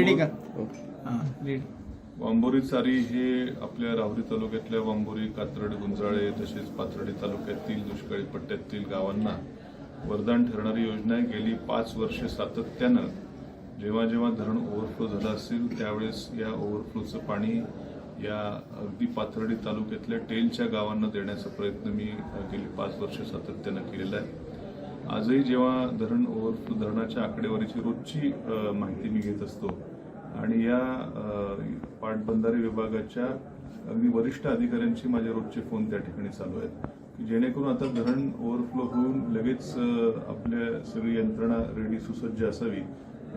Ready का हां ready Wambori चारी हे आपल्या राहुरी तालुक्यातल्या वांबोरी कात्रड गुंजाळे तसेच पाथर्डी तालुक्यातील दुष्काळी पट्ट्यातील गावांना वरदान ठरणारी योजना आहे. गेली पाच वर्षे सातत्यानं जेव्हा जेव्हा धरण ओव्हरफ्लो झालं असेल त्यावेळेस या ओव्हरफ्लोचं पाणी या अगदी पाथर्डी तालुक्यातल्या टेलच्या गावांना देण्याचा प्रयत्न मी गेली पाच वर्ष सातत्यानं केलेला आहे. आजही जेव्हा धरण ओव्हरफ्लो धरणाच्या आकडेवारीची रोजची माहिती मी घेत असतो आणि या पाटबंधारे विभागाच्या अगदी वरिष्ठ अधिकाऱ्यांची माझे रोजचे फोन त्या ठिकाणी चालू आहेत की जेणेकरून आता धरण ओव्हरफ्लो होऊन लगेच आपल्या सगळी यंत्रणा रेडी सुसज्ज असावी.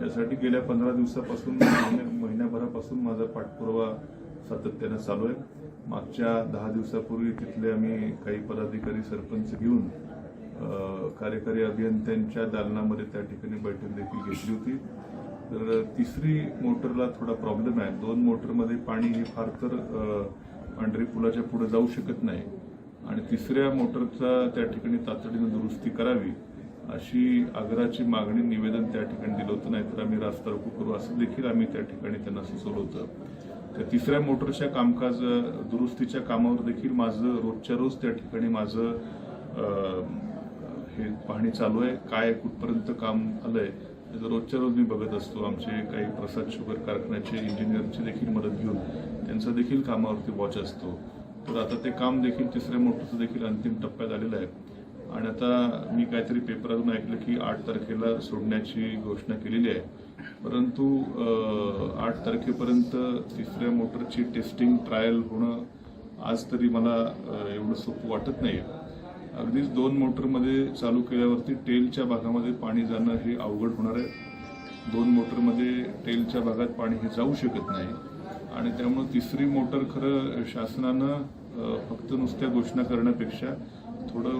यासाठी गेल्या पंधरा दिवसापासून महिन्याभरापासून माझा पाठपुरावा सातत्यानं चालू आहे. मागच्या दहा दिवसापूर्वी तिथले आम्ही काही पदाधिकारी सरपंच घेऊन कार्यकारी अभियंत्यांच्या दालनामध्ये त्या ठिकाणी बैठक देखील घेतली होती. तर तिसरी मोटरला थोडा प्रॉब्लेम आहे. दोन मोटरमध्ये पाणी हे फार तर पांढरी पुलाच्या पुढे जाऊ शकत नाही. आणि तिसऱ्या मोटरचा त्या ठिकाणी तातडीनं दुरुस्ती करावी अशी आग्राची मागणी निवेदन त्या ठिकाणी दिलं होतं. नाहीतर आम्ही रास्ता रोको करू असं देखील आम्ही त्या ठिकाणी त्यांना सुचवलं होतं. त्या तिसऱ्या मोटरच्या कामकाज दुरुस्तीच्या कामावर देखील माझं रोजच्या रोज त्या ठिकाणी माझं हे पाहणी चालू आहे. काय कुठपर्यंत काम आलंय त्याचं रोजच्या रोज मी बघत असतो. आमचे काही प्रसाद शुगर कारखान्याचे इंजिनियरची देखील मदत घेऊन त्यांचा देखील कामावरती वॉच असतो. तर आता ते काम देखील तिसऱ्या मोटरचं देखील अंतिम टप्प्यात आलेलं आहे. आणि आता मी काहीतरी पेपरातून ऐकलं की आठ तारखेला सोडण्याची घोषणा केलेली आहे. परंतु आठ तारखेपर्यंत तिसऱ्या मोटरची टेस्टिंग ट्रायल होणं आज तरी मला एवढं सोपं वाटत नाही अगदीच दोन मोटरमध्ये चालू केल्यावरती टेलच्या भागामध्ये पाणी जाणं हे अवघड होणार आहे. दोन मोटरमध्ये टेलच्या भागात पाणी हे जाऊ शकत नाही. आणि त्यामुळे तिसरी मोटर खरं शासनानं फक्त नुसत्या घोषणा करण्यापेक्षा थोडं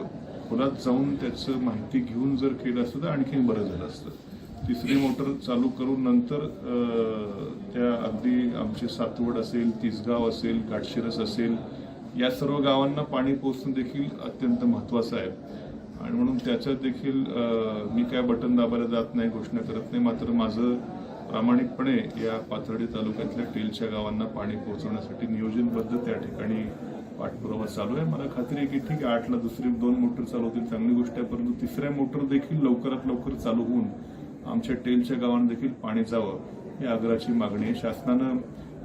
खोलात जाऊन त्याचं माहिती घेऊन जर केलं असतं तर आणखीन बरं झालं असतं. तिसरी मोटर चालू करून नंतर त्या अगदी आमचे सातवड असेल तिसगाव असेल घाटशिरस असेल या सर्व गावांना पाणी पोहोचणं देखील अत्यंत महत्वाचं आहे. आणि म्हणून त्याच्यात देखील मी काय बटन दाबायला जात नाही घोषणा करत नाही. मात्र माझं प्रामाणिकपणे या पाथर्डी तालुक्यातल्या टेलच्या गावांना पाणी पोहोचवण्यासाठी नियोजनबद्ध त्या ठिकाणी पाठपुरावा चालू आहे. मला खात्री आहे की ठीक आहे आठला दुसरी दोन मोटर चालू होतील चांगली गोष्ट आहे. परंतु तिसऱ्या मोटर देखील लवकरात लवकर चालू होऊन आमच्या टेलच्या गावांना देखील पाणी जावं ही आग्रहाची मागणी आहे. शासनानं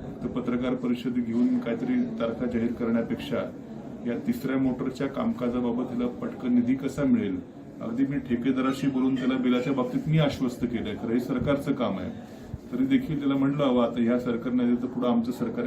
फक्त पत्रकार परिषद घेऊन काहीतरी तारखा जाहीर करण्यापेक्षा या तिसऱ्या मोटरच्या कामकाजाबाबत तिला पटकन निधी कसा मिळेल? अगदी मी ठेकेदाराशी बोलून त्याला बिलाच्या बाबतीत मी आश्वस्त केलंय. खरं हे सरकारचं काम आहे. तरी देखील त्याला म्हणलं हवं आता ह्या सरकारने दिलं तर पुढे आमचं सरकार